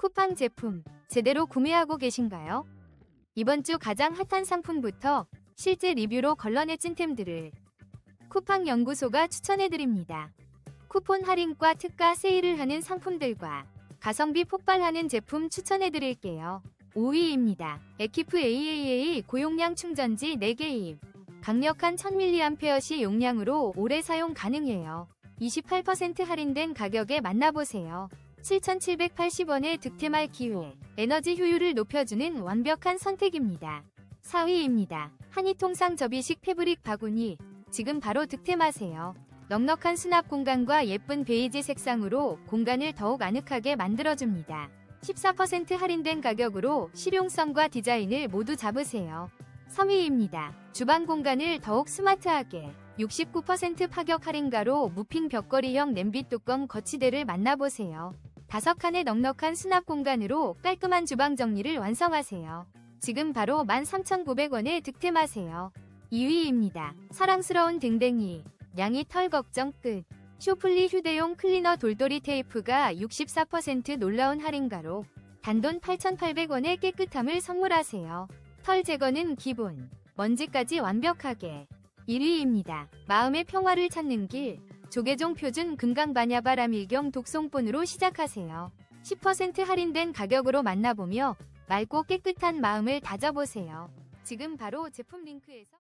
쿠팡 제품 제대로 구매하고 계신가요? 이번 주 가장 핫한 상품부터 실제 리뷰로 걸러내 찐템들을 쿠팡 연구소가 추천해드립니다. 쿠폰 할인과 특가 세일을 하는 상품들과 가성비 폭발하는 제품 추천해드릴게요. 5위입니다. 에키프 AAA 고용량 충전지 4개 입. 강력한 1000mAh 용량으로 오래 사용 가능해요. 28% 할인된 가격에 만나보세요. 7,780원의 득템할 기회. 에너지 효율을 높여주는 완벽한 선택입니다. 4위입니다. 한이통상 접이식 패브릭 바구니. 지금 바로 득템하세요. 넉넉한 수납 공간과 예쁜 베이지 색상으로 공간을 더욱 아늑하게 만들어줍니다. 14% 할인된 가격으로 실용성과 디자인을 모두 잡으세요. 3위입니다. 주방 공간을 더욱 스마트하게 69% 파격 할인가로 무핑 벽걸이형 냄비 뚜껑 거치대를 만나보세요. 다섯 칸의 넉넉한 수납 공간으로 깔끔한 주방 정리를 완성하세요. 지금 바로 13,900원에 득템하세요. 2위입니다. 사랑스러운 댕댕이. 양이 털 걱정 끝. 쇼플리 휴대용 클리너 돌돌이 테이프가 64% 놀라운 할인가로 단돈 8,800원의 깨끗함을 선물하세요. 털 제거는 기본. 먼지까지 완벽하게. 1위입니다. 마음의 평화를 찾는 길. 조계종 표준 금강바냐바라밀경 독송본으로 시작하세요. 10% 할인된 가격으로 만나보며 맑고 깨끗한 마음을 다져보세요. 지금 바로 제품 링크에서